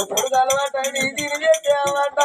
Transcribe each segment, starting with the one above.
ఎప్పుడు అలవాటు ఇది చెప్పి అలవాటు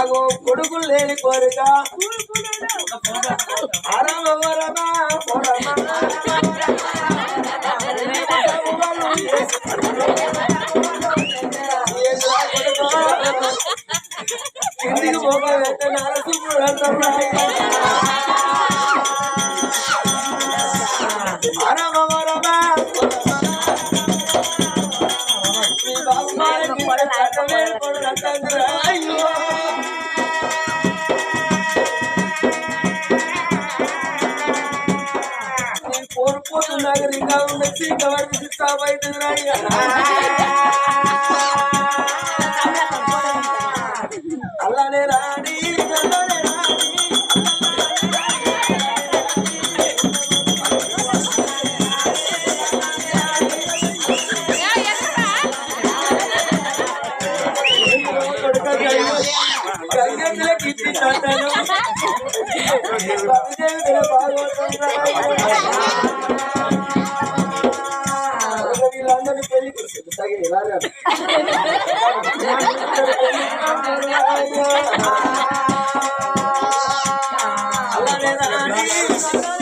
అగో కొడుకులు లేని కోరిక. అరమరమా கோபரத்த நரசிம்ம அரவ வரவா பொறுப்பு நகரில் அவங்க சீக்கிரம் சாப்பாடு అలానే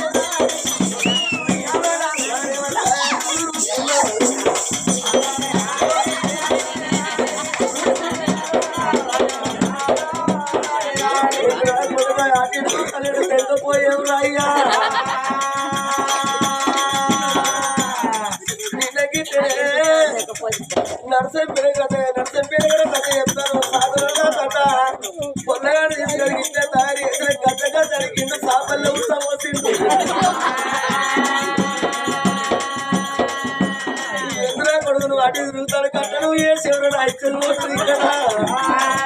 我是一สึกจ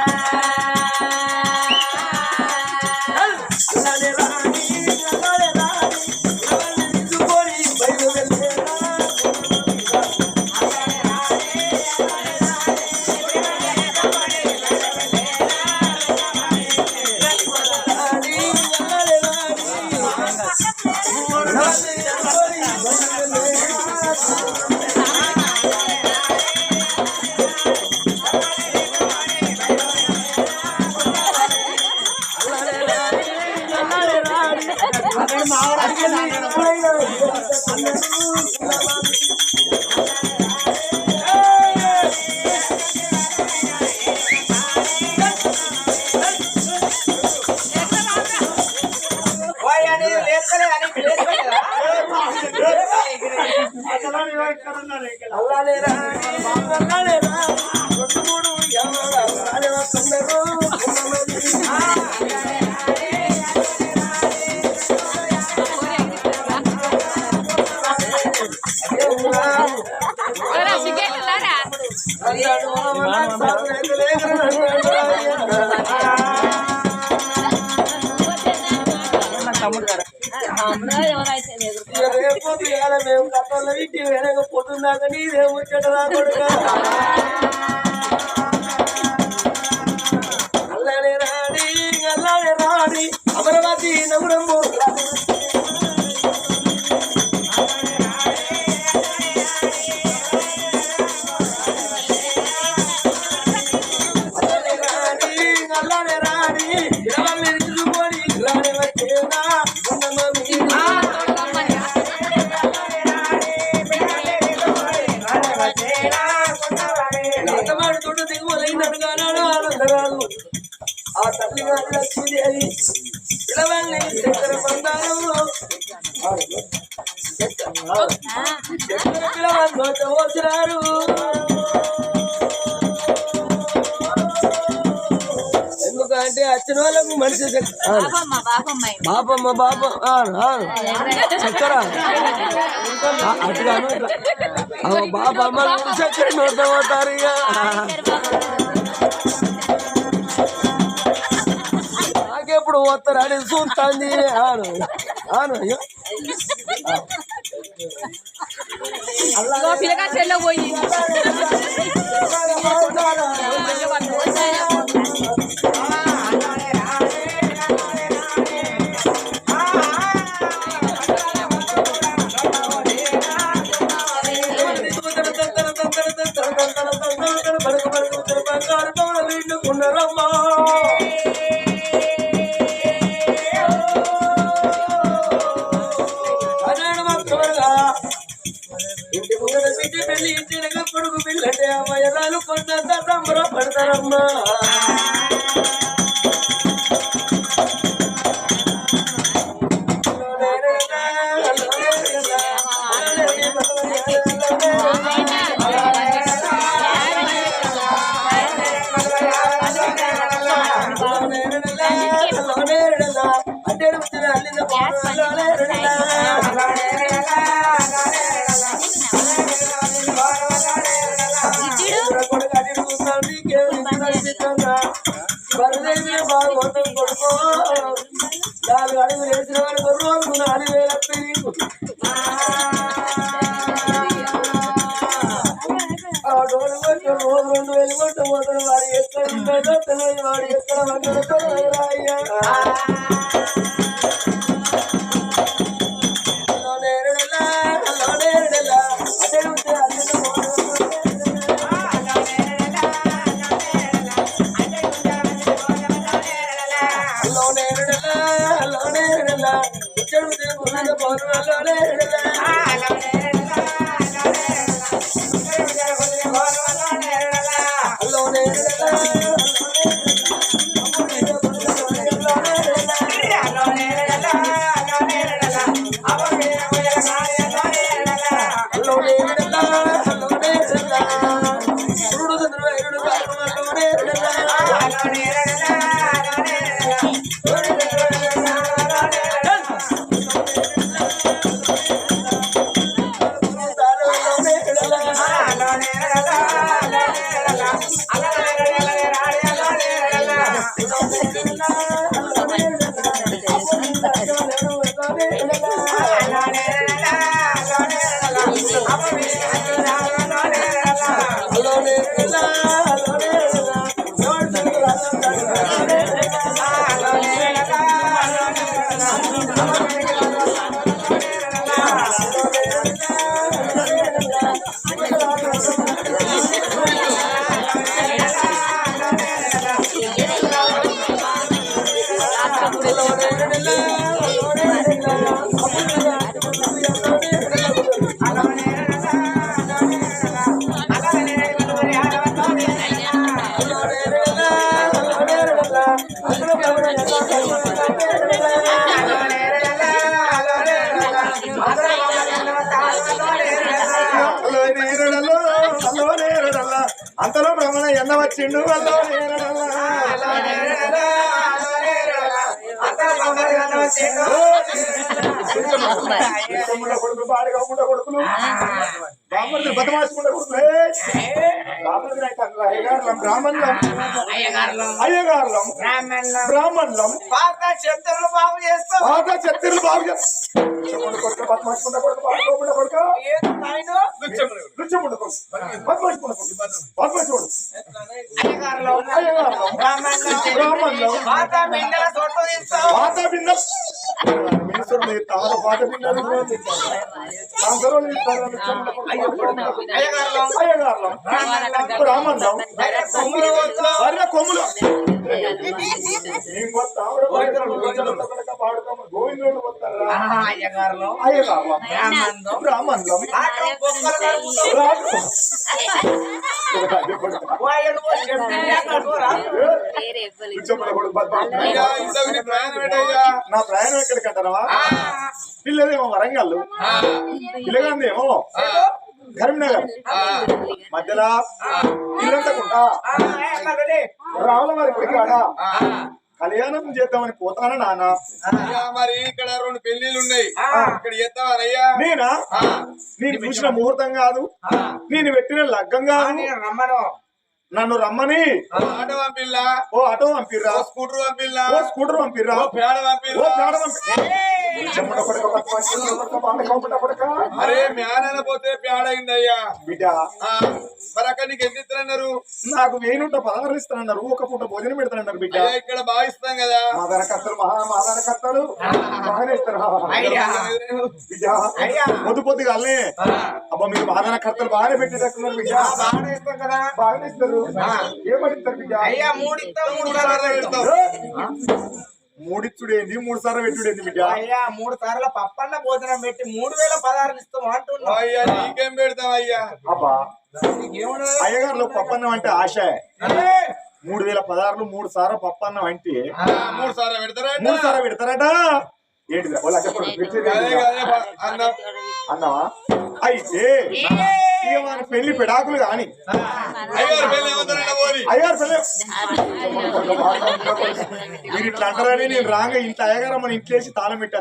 రేపు మేము కట్టలో ఇంటి వెనక పొద్దున్నాక నీదే అల్లడే రాడి అల్లడే రాడి అమరావతి నవరంబు బాపమ్మ బాప చక్కర? అట్లాను బాపమ్మ చక్కర నోడతారు నాకెప్పుడు పోతారు? అని చూస్తాను ఆను ఆను అయ్యో. పిల్లగా చెల్లబోయి పడ్డ సంబరపడతారమ్మా బాగా కొడుకు కొడుకు. యాభై అడుగులు వేసిన వాళ్ళు కొర్రోలు ఎన్న వచ్చిండు. కొడుకుల కొడుకులు. బ్రాహ్మణులు కొడుకులు. అయ్యగారులం బ్రాహ్మణులం. పాత బాగు చేస్తాం. బాగా చెత్తలు బాగా కొడుకు లుచ్చముండ బ్రాహ్మణులం కొమ్ములు కోస్తాం. అయ్యగారులు. బ్రాహ్మణులు బ్రాహ్మణులం నీ ప్రయాణం ఎక్కడికంటారా పిల్లదేమో వరంగల్ పిల్లగాందేమో కరీంనగర్. మధ్యలో ఇల్లంతకుంటా. రావుల వారి గుడికాడ. కళ్యాణం చేద్దామని పోతానా నాన్న? మరి ఇక్కడ రెండు పెళ్ళిళ్ళు ఉన్నాయి. ఇక్కడ చేస్తావనయ్యా నేనా? నేను చూసిన ముహూర్తం కాదు. ఆ, నేను పెట్టిన లగ్గం కాదు. రమ్మను. నన్ను రమ్మని. ఆటో పంపిల్లా. ఓ ఆటో పంపిర్రా. స్కూటర్ పంపిల్లా. ఓ స్కూటర్ పంపిర్రా. ఓ పేడ ఓ పంపిల్లా పేడ పంపి చెమ్మట కొడక, పట్టుకోండి, చెమ్మట కొడక, బాండ కోపట కొడక. అరే మ్యాన పోతే పేడ అయిందయ్యా బిడ్డ. మరి అక్కడ నీకు ఎన్ని ఇస్తున్నారు నాకు వేణుంట పదహారు ఇస్తానన్నారు. ఒక పూట భోజనం పెడతానన్నారు బిడ్డ. ఇక్కడ బాగా ఇస్తాం కదా. మాదనకర్తలు మహా మాదనకర్తలు బాగానే ఇస్తారు. బిడ్డ. పొద్దు పొద్దుగా అల్లే. అబ్బా మీరు మాదనకర్తలు బాగానే పెట్టేటట్టున్నారు బిడ్డ. బాగానే ఇస్తాం కదా. బాగానే ఇస్తారు. ఏమని ఇస్తారు బిడ్డ అయ్యా మూడు ఇస్తాం మూడు సార్లు సార్లు పెడతాం. మూడిచ్చుడేంది? మూడు సార్లు పెట్టుడేంది బిడ్డ? అయ్యా మూడు సార్లు పప్పన్న భోజనం పెట్టి మూడు వేల పదహారు ఇస్తాం అంటున్నా. అయ్యా నీకేం పెడతాం అయ్యా? అబ్బా అయ్యగారులో పప్పన్నం అంటే ఆశ. మూడు వేల పదహారులు మూడు సార్లు పప్పన్నం అంటే మూడు సార్లు పెడతారా? మూడు సార్లు పెడతారట. ఏంటిది? వాళ్ళ చెప్పండి అన్నవా? అయితే మన పెళ్ళి పెడాకులు కాని. అయ్యారు మీరు ఇట్లా అంటారని నేను రాగా ఇంట్లో అయ్యగారు మన ఇంట్లో వేసి తాళం పెట్టా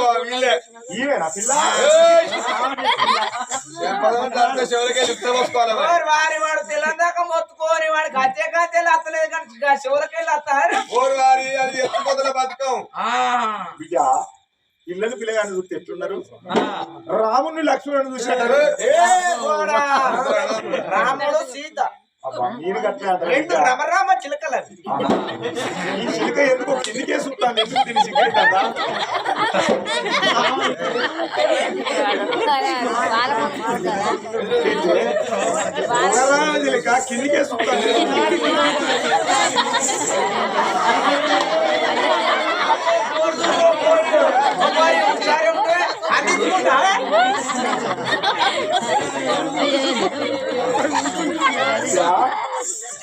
వారి వీళ్ళే. ఈవేనా పిల్ల? ఏయ్! వారి వాడు తెల్లందాక మొత్తుకోని వాడు గచ్చే గచ్చేలు అత్తలేదు కానీ శివరకెళ్ళి ఎత్తుకోతల బతుకం? బిడ్డ పిల్లలు పిల్లగాని చూస్తే ఎట్లున్నారు? రాముని లక్ష్మణుని చూసినట్టు రాముడు సీత. రెండు. రమరామ చిలకలు అవి. ఈ చిలుక ఎందుకో కిందికే చూస్తాను ఎందుకు దీన్ని సిగ్గైతుందా చిలుక కిందికే చూస్తాను ఒకసారి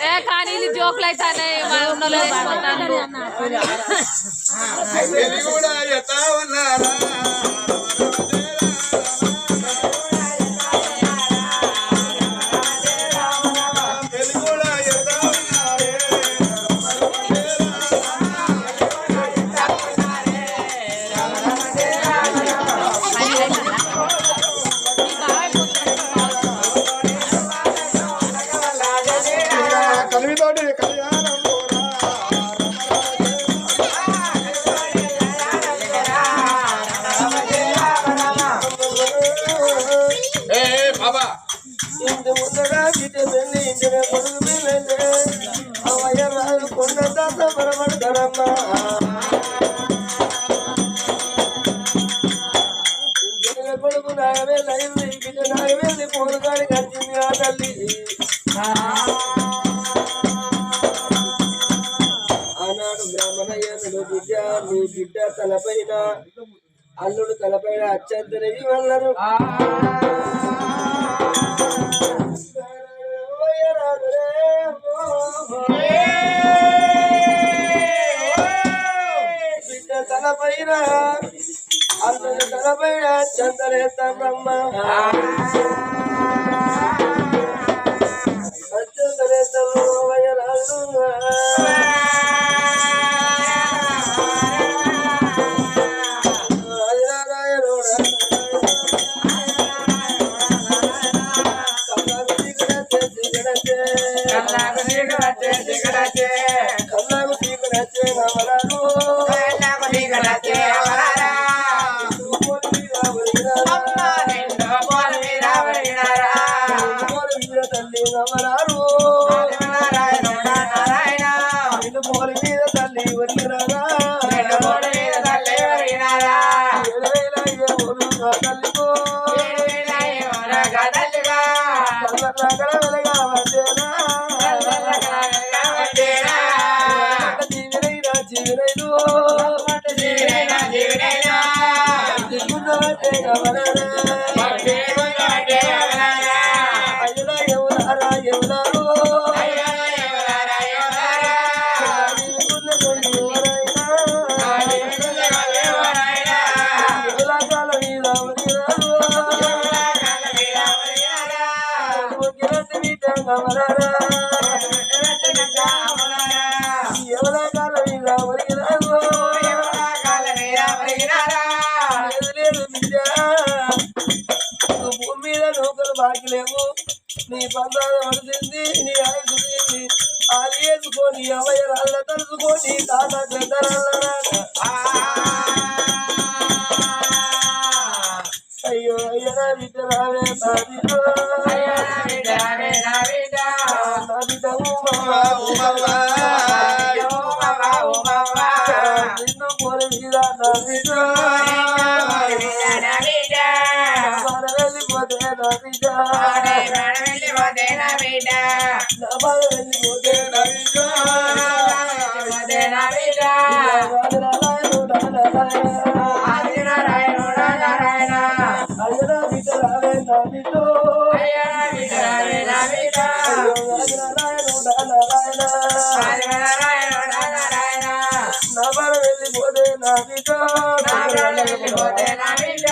ఏ కానీ ఇది జోకులు అయితే ఇది కూడా ఎత్తా ஏ பாபா. இந்த முந்தடா கிட்ட வெள்ளி இந்த கொடுக்குமே తలపైన అల్లుడు తలపైన బ్రహ్మ. చందనేస్తాము వయరాజు falou. బంధాలు పడుతుంది నీ ఆయుధు. అది వేసుకొని అవయ రాళ్ళ తలుచుకొని తాత అయ్యో అయ్యనా బిడ్డ రావే నా బిడ్డ నా బిడ్డ ఉమా, నిన్ను పోలి మీద నా బిడ్డ మన వెళ్ళిపోతే నా బిడ్డ నా బాధ వెళ్ళిపోతే నా బిడ్డ? అయ్యనా బిడ్డ రావే నా బిడ్డ నా బిడ్డ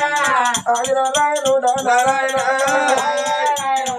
నారాయణ బిడ్డ?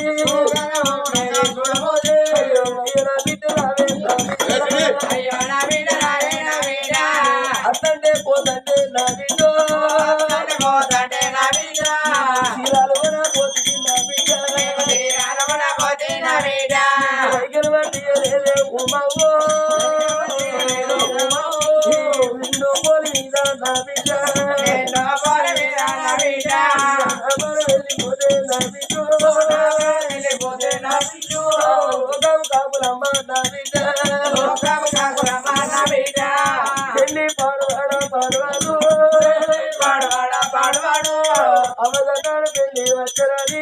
నా బిడ్డ వైఖరి బట్టి లేదే ఉమావో నిన్ను పోలి మీద నా బిడ్డ అమరు వెళ్ళిపోతే నా బిడ్డ లోకం కాపులమ్మ నా బిడ్డ పెళ్ళి పాడువాడ పాడువాడు. అవగతాడు పెళ్ళి వచ్చరని